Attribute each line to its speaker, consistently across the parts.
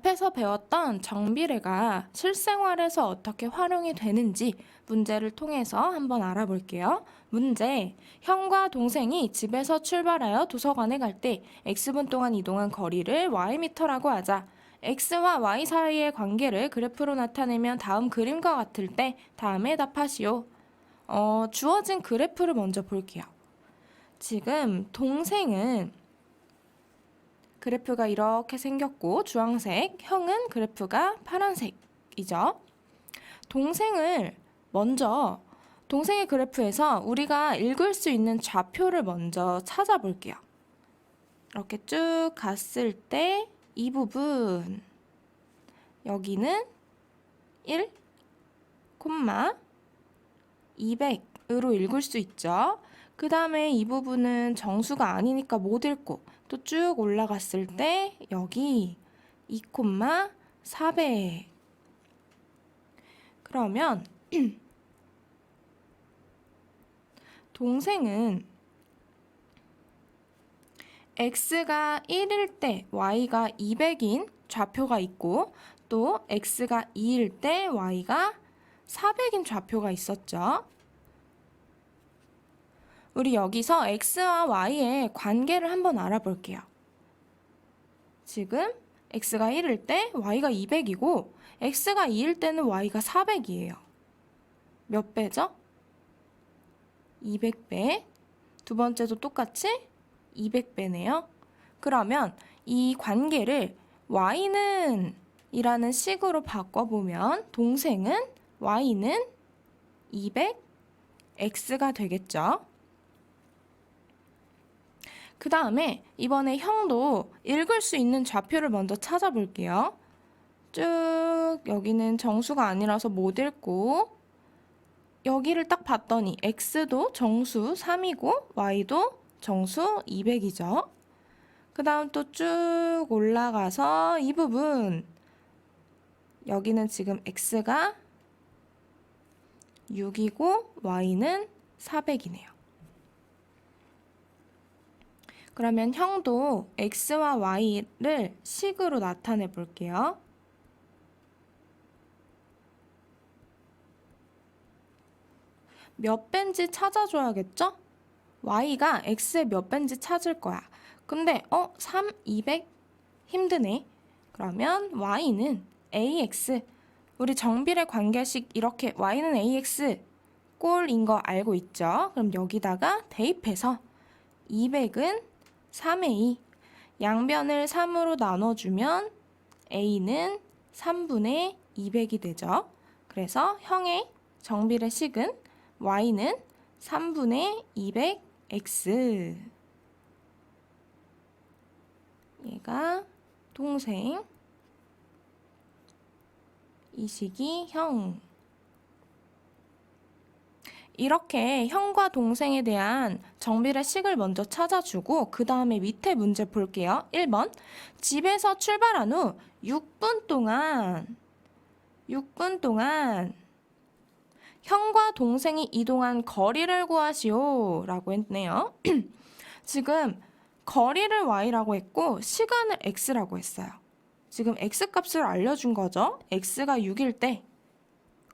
Speaker 1: 앞에서 배웠던 정비례가 실생활에서 어떻게 활용이 되는지 문제를 통해서 한번 알아볼게요. 문제. 형과 동생이 집에서 출발하여 도서관에 갈 때 x분 동안 이동한 거리를 y미터라고 하자. x와 y 사이의 관계를 그래프로 나타내면 다음 그림과 같을 때 다음에 답하시오. 어, 주어진 그래프를 먼저 볼게요. 지금 동생은 그래프가 이렇게 생겼고 주황색, 형은 그래프가 파란색이죠. 동생을 먼저 동생의 그래프에서 우리가 읽을 수 있는 좌표를 먼저 찾아볼게요. 이렇게 쭉 갔을 때 이 부분 여기는 1, 200으로 읽을 수 있죠. 그 다음에 이 부분은 정수가 아니니까 못 읽고 또 쭉 올라갔을 때 여기 2,400 그러면 동생은 x가 1일 때 y가 200인 좌표가 있고 또 x가 2일 때 y가 400인 좌표가 있었죠. 우리 여기서 x와 y의 관계를 한번 알아볼게요. 지금 x가 1일 때 y가 200이고 x가 2일 때는 y가 400이에요. 몇 배죠? 200배. 두 번째도 똑같이 200배네요. 그러면 이 관계를 y는 이라는 식으로 바꿔보면 동생은 y는 200 x가 되겠죠. 그 다음에 이번에 형도 읽을 수 있는 좌표를 먼저 찾아볼게요. 쭉 여기는 정수가 아니라서 못 읽고 여기를 딱 봤더니 x도 정수 3이고 y도 정수 200이죠. 그 다음 또 쭉 올라가서 이 부분 여기는 지금 x가 6이고 y는 400이네요. 그러면 형도 x와 y를 식으로 나타내 볼게요. 몇 배인지 찾아줘야겠죠? y가 x의 몇 배인지 찾을 거야. 근데 어? 3, 200? 힘드네. 그러면 y는 ax. 우리 정비례 관계식 이렇게 y는 ax 꼴인 거 알고 있죠? 그럼 여기다가 대입해서 200은 3a. 양변을 3으로 나눠주면 a는 3분의 200이 되죠. 그래서 형의 정비례 식은 y는 3분의 200x. 얘가 동생. 이 식이 형. 이렇게 형과 동생에 대한 정비례 식을 먼저 찾아주고 그 다음에 밑에 문제 볼게요. 1번 집에서 출발한 후 6분 동안 6분 동안 형과 동생이 이동한 거리를 구하시오 라고 했네요. 지금 거리를 y라고 했고 시간을 x라고 했어요. 지금 x 값을 알려준 거죠. x가 6일 때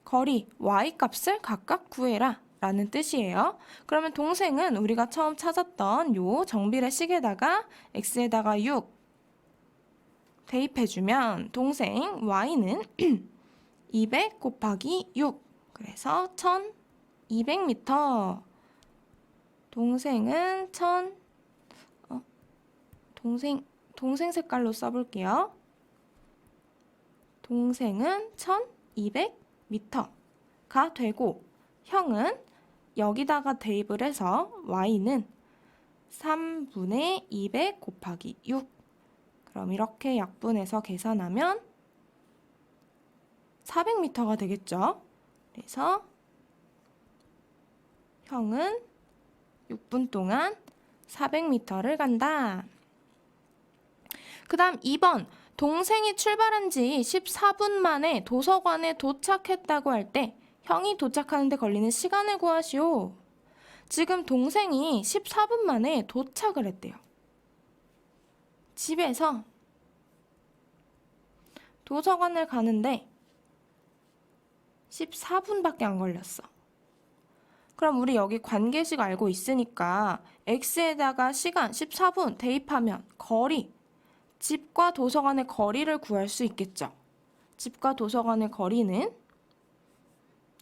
Speaker 1: 거리 y 값을 각각 구해라 라는 뜻이에요. 그러면 동생은 우리가 처음 찾았던 요 정비례 식에다가 x에다가 6 대입해주면 동생 y는 200 곱하기 6 그래서 1200m 동생은 1000 어, 동생 동생 색깔로 써볼게요. 동생은 1200m가 되고 형은 여기다가 대입을 해서 y는 3분의 200 곱하기 6 그럼 이렇게 약분해서 계산하면 400m가 되겠죠. 그래서 형은 6분 동안 400m를 간다. 그 다음 2번 동생이 출발한 지 14분 만에 도서관에 도착했다고 할 때 형이 도착하는데 걸리는 시간을 구하시오. 지금 동생이 14분 만에 도착을 했대요. 집에서 도서관을 가는데 14분밖에 안 걸렸어. 그럼 우리 여기 관계식 알고 있으니까 x에다가 시간 14분 대입하면 거리 집과 도서관의 거리를 구할 수 있겠죠. 집과 도서관의 거리는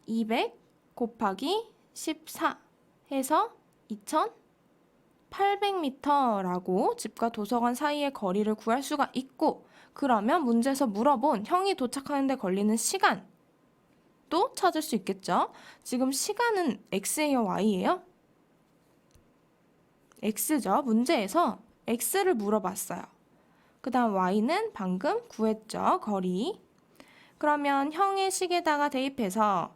Speaker 1: 200 곱하기 14 해서 2800m라고 집과 도서관 사이의 거리를 구할 수가 있고 그러면 문제에서 물어본 형이 도착하는데 걸리는 시간 또 찾을 수 있겠죠. 지금 시간은 x예요, y예요? x죠. 문제에서 x를 물어봤어요. 그 다음 y는 방금 구했죠. 거리. 그러면 형의 식에다가 대입해서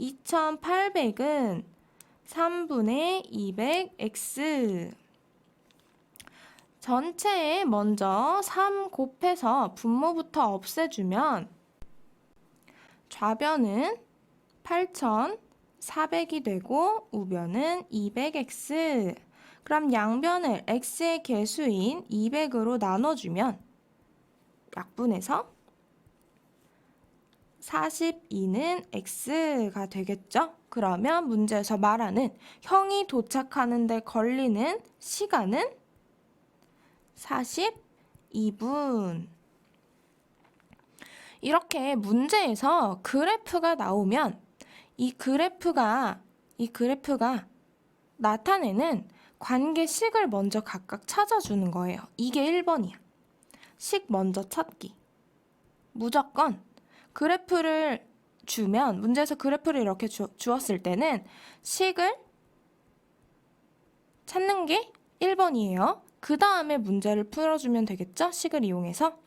Speaker 1: 2800은 3분의 200x 전체에 먼저 3 곱해서 분모부터 없애주면 좌변은 8,400이 되고 우변은 200x. 그럼 양변을 x의 개수인 200으로 나눠주면 약분해서 42는 x가 되겠죠? 그러면 문제에서 말하는 형이 도착하는데 걸리는 시간은 42분. 이렇게 문제에서 그래프가 나오면 이 그래프가 이 그래프가 나타내는 관계식을 먼저 각각 찾아주는 거예요. 이게 1번이야. 식 먼저 찾기. 무조건 그래프를 주면 문제에서 그래프를 이렇게 주, 주었을 때는 식을 찾는 게 1번이에요. 그 다음에 문제를 풀어주면 되겠죠? 식을 이용해서.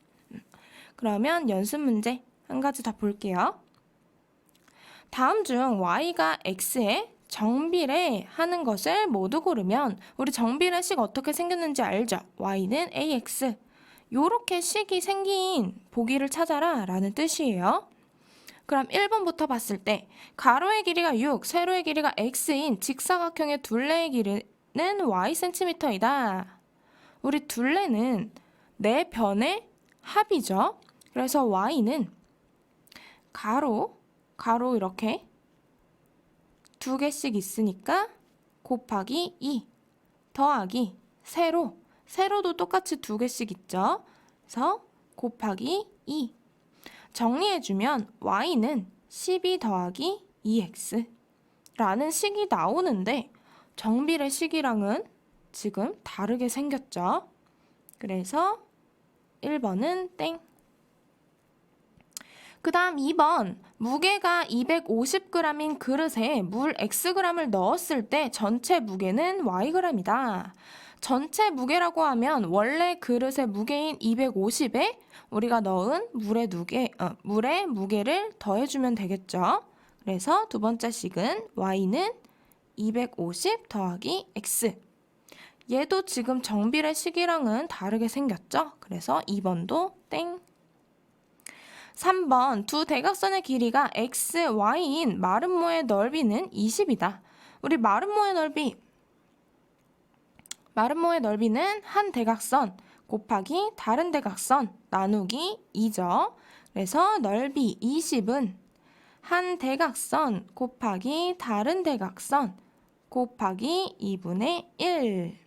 Speaker 1: 그러면 연습 문제 한 가지 더 볼게요. 다음 중 y가 x에 정비례 하는 것을 모두 고르면 우리 정비례식 어떻게 생겼는지 알죠? y는 ax 요렇게 식이 생긴 보기를 찾아라 라는 뜻이에요. 그럼 1번부터 봤을 때 가로의 길이가 6, 세로의 길이가 x인 직사각형의 둘레의 길이는 y cm이다. 우리 둘레는 네 변의 합이죠. 그래서 y는 가로, 가로 이렇게 두 개씩 있으니까 곱하기 2 더하기 세로, 세로도 똑같이 두 개씩 있죠. 그래서 곱하기 2 정리해주면 y는 12 더하기 2x 라는 식이 나오는데 정비례 식이랑은 지금 다르게 생겼죠. 그래서 1번은 땡. 그 다음 2번. 무게가 250g인 그릇에 물 xg을 넣었을 때 전체 무게는 yg이다. 전체 무게라고 하면 원래 그릇의 무게인 250에 우리가 넣은 물의 무게, 어, 물의 무게를 더해주면 되겠죠. 그래서 두 번째 식은 y는 250 더하기 x. 얘도 지금 정비례 식이랑은 다르게 생겼죠? 그래서 2번도 땡. 3번 두 대각선의 길이가 x, y인 마름모의 넓이는 20이다. 우리 마름모의 넓이 마름모의 넓이는 한 대각선 곱하기 다른 대각선 나누기 2죠. 그래서 넓이 20은 한 대각선 곱하기 다른 대각선 곱하기 2분의 1.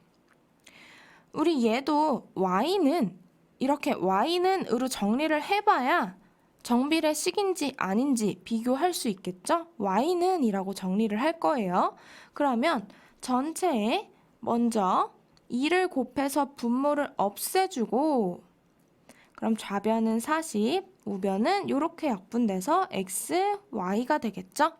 Speaker 1: 우리 얘도 y는 이렇게 y는 으로 정리를 해봐야 정비례 식인지 아닌지 비교할 수 있겠죠? y는 이라고 정리를 할 거예요. 그러면 전체에 먼저 2를 곱해서 분모를 없애주고 그럼 좌변은 40, 우변은 이렇게 약분돼서 x, y가 되겠죠?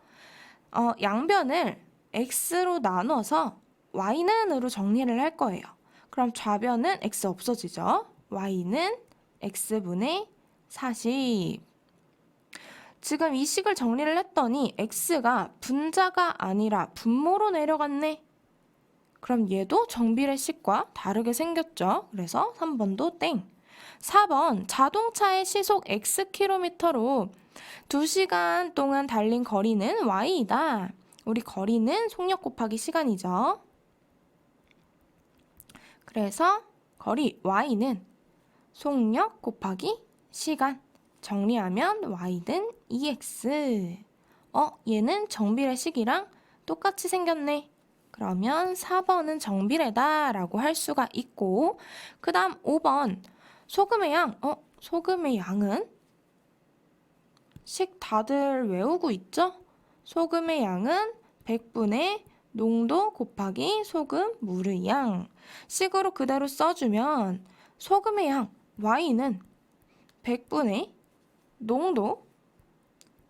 Speaker 1: 어, 양변을 x로 나눠서 y는 으로 정리를 할 거예요. 그럼 좌변은 x 없어지죠? y는 x분의 40. 지금 이 식을 정리를 했더니 x가 분자가 아니라 분모로 내려갔네. 그럼 얘도 정비례 식과 다르게 생겼죠. 그래서 3번도 땡. 4번 자동차의 시속 xkm로 2시간 동안 달린 거리는 y이다. 우리 거리는 속력 곱하기 시간이죠. 그래서 거리 y는 속력 곱하기 시간 정리하면 y는 2x. 어, 얘는 정비례 식이랑 똑같이 생겼네. 그러면 4번은 정비례다 라고 할 수가 있고, 그 다음 5번. 소금의 양. 어, 소금의 양은? 식 다들 외우고 있죠? 소금의 양은 100분의 농도 곱하기 소금 물의 양. 식으로 그대로 써주면 소금의 양 y는 100분의 농도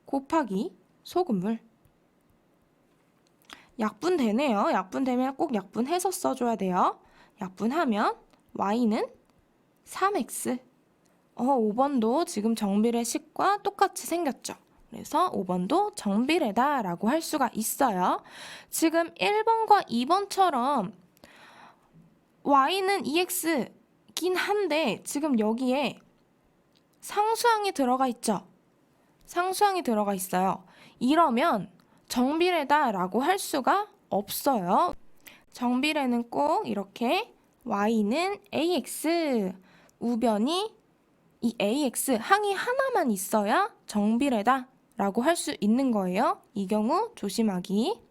Speaker 1: 곱하기 소금물. 약분되네요. 약분되면 꼭 약분해서 써줘야 돼요. 약분하면 y는 3x. 어, 5번도 지금 정비례 식과 똑같이 생겼죠. 그래서 5번도 정비례다 라고 할 수가 있어요. 지금 1번과 2번처럼 y는 2x긴 한데 지금 여기에 상수항이 들어가 있죠. 상수항이 들어가 있어요. 이러면 정비례다라고 할 수가 없어요. 정비례는 꼭 이렇게 y는 ax 우변이 이 ax 항이 하나만 있어야 정비례다라고 할 수 있는 거예요. 이 경우 조심하기.